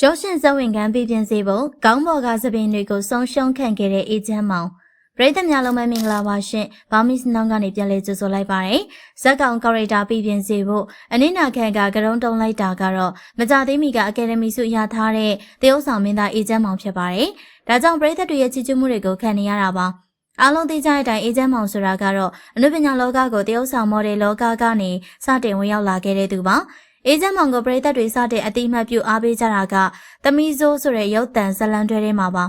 ရုပ်ရှင်ဇဝင်ကန်းပြပြင်စေဖို့ခေါင်းပေါ်ကသပင်တွေကိုဆုံးရှုံးခံခဲ့တဲ့အေဂျင့်မောင်ပရိသတ်များလုံးပဲမင်္ဂလာပါရှင်။ဘောင်မစ်နောင်ကနေပြန်လဲကြိုဆိုလိုက်ပါရယ်။ဇက်ကောင်ကာရက်တာပြပြင်စေဖို့အနစ်နာခန့်ကကရုံးတုံးလိုက်တာကတော့မကြသေးမီကအကယ်ဒမီဆုရထားတဲ့တရုတ်ဆောင်မင်းသားအေဂျင့်မောင်ဖြစ်ပါတယ်။ဒါကြောင့်ပရိသတ်တွေရဲ့ချစ်ချစ်မှုတွေကိုခံနေရတာပါ။အားလုံးသိကြတဲ့အတိုင်းအေဂျင့်မောင်ဆိုတာကတော့အနုပညာလောကကိုတရုတ်ဆောင်မော်ဒယ်လောကကနေစတင်ဝင်ရောက်လာခဲ့တဲ့သူပါ။ အေဂျင့်မောင်ကိုပရိသတ်တွေစတဲ့အတိအမှတ်ပြုအားပေးကြတာကတမီဇိုးဆိုတဲ့ရုပ်တံဇလန်တွဲထဲမှာပါ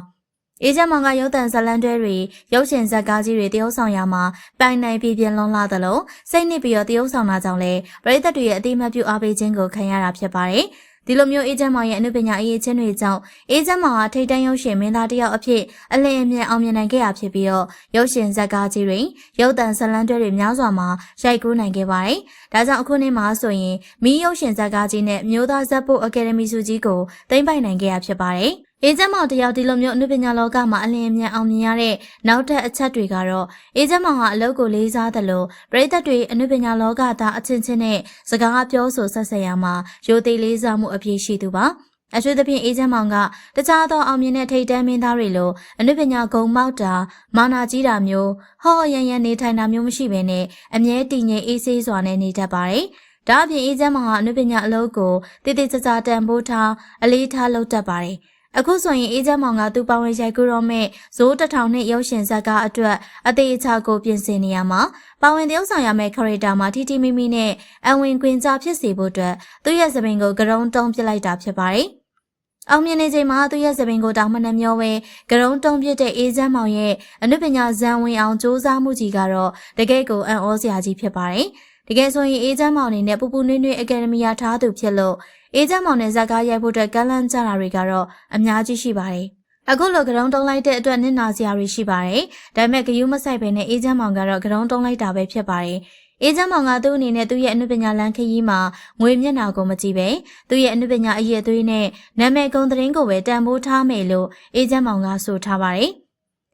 အေဂျင့်မောင်ကရုပ်တံဇလန်တွဲတွေရုပ်ရှင်ဇာတ်ကားကြီးတွေတရုပ်ဆောင်ရမှာပိုင်နိုင်ပြပြလွန်လာသလိုစိတ်နစ်ပြီးတော့တရုပ်ဆောင်တာကြောင့်လဲပရိသတ်တွေရဲ့အတိအမှတ်ပြုအားပေးခြင်းကိုခံရတာဖြစ်ပါတယ် ဒီလိုမျိုးအေဂျင့်မောင်ရဲ့အနုပညာအရေးချင်းတွေကြောင့်အေဂျင့်မောင်ဟာထိတ်တန့်ရုပ်ရှင်မင်းသားတစ်ယောက်အဖြစ်အလင်းအမြင်အောင်မြင်နိုင်ခဲ့ရဖြစ်ပြီးတော့ရုပ်ရှင်ဇာတ်ကားကြီးတွေရုပ်တံဇလန်တွဲတွေများစွာမှာရိုက်ကူးနိုင်ခဲ့ပါတယ်။ဒါကြောင့်အခုနှစ်မှာဆိုရင်မီးရုပ်ရှင်ဇာတ်ကားကြီးနဲ့မျိုးသားဇက်ဖို့အကယ်ဒမီဆုကြီးကိုသိမ်းပိုက်နိုင်ခဲ့ရဖြစ်ပါတယ်။ အေဂျင့်မောင်တယောက်ဒီလိုမျိုးအနုပညာလောကမှာအလင်းအမြန်အောင်မြင်ရတဲ့နောက်ထပ်အချက်တွေကတော့အေဂျင့်မောင်ဟာအလုပ်ကိုလေးစားသလိုပရိသတ်တွေအနုပညာလောကသားအချင်းချင်းနဲ့စကားပြောဆိုဆက်ဆံရမှာရိုသေလေးစားမှုအပြည့်ရှိသူပါအထူးသဖြင့်အေဂျင့်မောင်ကတခြားသောအောင်မြင်တဲ့ထိတ်တန်းမင်းသားတွေလိုအနုပညာဂုံမောက်တာမာနာကြီးတာမျိုးဟောရန်ရန်နေထိုင်တာမျိုးမရှိဘဲနဲ့အမြဲတည်ငြိမ်အေးဆေးစွာနဲ့နေတတ်ပါတယ်။ဒါအပြင်အေဂျင့်မောင်ဟာအနုပညာအလုပ်ကိုတည်တည်ကြကြတန်ဖိုးထားအလေးထားလုပ်တတ်ပါတယ်။ အခုဆိုရင်အေဂျင့်မောင်ကသူ့ပါဝင်ရိုက်ကူတော့မဲ့ဇိုးတထောင်နဲ့ရုပ်ရှင်ဇာတ်ကားအတွက်အသေးအချာကိုပြင်ဆင်နေရမှာပါဝင်တယောက်ဆောင်ရမယ့်ခရီတာမှာတီတီမီမီနဲ့အဝင်ခွင်ကြဖြစ်စေဖို့အတွက်သူ့ရဲ့သပင်ကိုကရုံတုံးပစ်လိုက်တာဖြစ်ပါတယ်။အောင်မြင်နေချိန်မှာသူ့ရဲ့သပင်ကိုတောင်မနှမျောဝဲကရုံတုံးပစ်တဲ့အေဂျင့်မောင်ရဲ့အနုပညာဇံဝင်အောင်စူးစမ်းမှုကြီးကတော့တကယ့်ကိုအံ့ဩစရာကြီးဖြစ်ပါတယ်။ တကယ်ဆိုရင်အေဂျင့်မောင်အနေနဲ့ပူပူနွေ့နွေ့အကယ်ဒမီယာထားသူဖြစ်လို့အေဂျင့်မောင်နဲ့ဇက်ကားရိုက်ဖို့အတွက်ကမ်းလှမ်းကြတာတွေကတော့အများကြီးရှိပါတယ်။အခုလိုကရုံတုံးလိုက်တဲ့အတွက်နစ်နာစရာတွေရှိပါတယ်။ဒါပေမဲ့ဂယုမဆိုင်ပဲနဲ့အေဂျင့်မောင်ကတော့ကရုံတုံးလိုက်တာပဲဖြစ်ပါတယ်။အေဂျင့်မောင်ကသူ့အနေနဲ့သူ့ရဲ့အနုပညာလမ်းခရီးမှာငွေမျက်နှာကိုမကြည့်ပဲသူ့ရဲ့အနုပညာအရေးအသွေးနဲ့နာမည်ကုံသတင်းကိုပဲတန်ဖိုးထားမယ်လို့အေဂျင့်မောင်ကဆိုထားပါတယ်။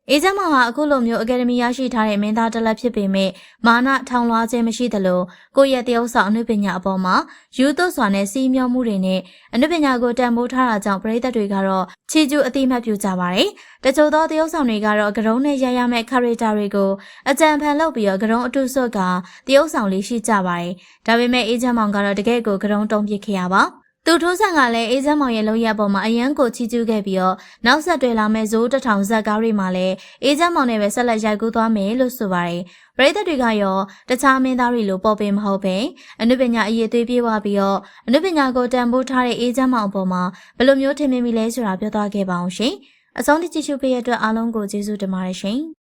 အေဂျင့်မောင်ဟာအခုလိုမျိုးအကယ်ဒမီရရှိထားတဲ့မင်းသားတစ်လက်ဖြစ်ပေမဲ့မာနထောင်လွှားခြင်းမရှိသလိုကိုယ့်ရဲ့တရုပ်ဆောင်အနုပညာအပေါ်မှာယူသွစွာနဲ့စီးမျောမှုတွေနဲ့အနုပညာကိုတန်ဖိုးထားတာကြောင့်ပရိသတ်တွေကတော့ချီကျူးအတိမတ်ပြုကြပါတယ်။တချို့သောတရုပ်ဆောင်တွေကတော့ကရုံးနဲ့ရရမဲ့ခရီတာတွေကိုအကြံဖန်လုပ်ပြီးတော့ကရုံးအတုဆွတ်ကတရုပ်ဆောင်လေးရှိကြပါတယ်။ဒါပေမဲ့အေဂျင့်မောင်ကတော့တကယ့်ကိုကရုံးတုံးပစ်ခဲ့ရပါ။ သူထိုးဆန်ကလည်းအေးစမ်းမောင်ရဲ့လုံရပေါ်မှာအရန်ကိုချီးကျူးခဲ့ပြီးတော့နောက်ဆက်တွဲလာမဲ့ဇိုးတထောင်ဇက်ကားတွေမှာလည်းအေးစမ်းမောင်နဲ့ပဲဆက်လက်ရိုက်ကူးသွားမယ်လို့ဆိုပါတယ်။ပရိသတ်တွေကရောတခြားမင်းသားတွေလိုပေါ်ပင်မဟုတ်ပဲအနုပညာအရေးသွေးပြေးသွားပြီးတော့အနုပညာကိုတန်ဖိုးထားတဲ့အေးစမ်းမောင်ပေါ်မှာဘယ်လိုမျိုးထင်မြင်မိလဲဆိုတာပြောသွားခဲ့ပါအောင်ရှင်။အဆုံးထိကြည့်ရှုပေးရတဲ့အတွက်အားလုံးကိုကျေးဇူးတင်ပါတယ်ရှင်။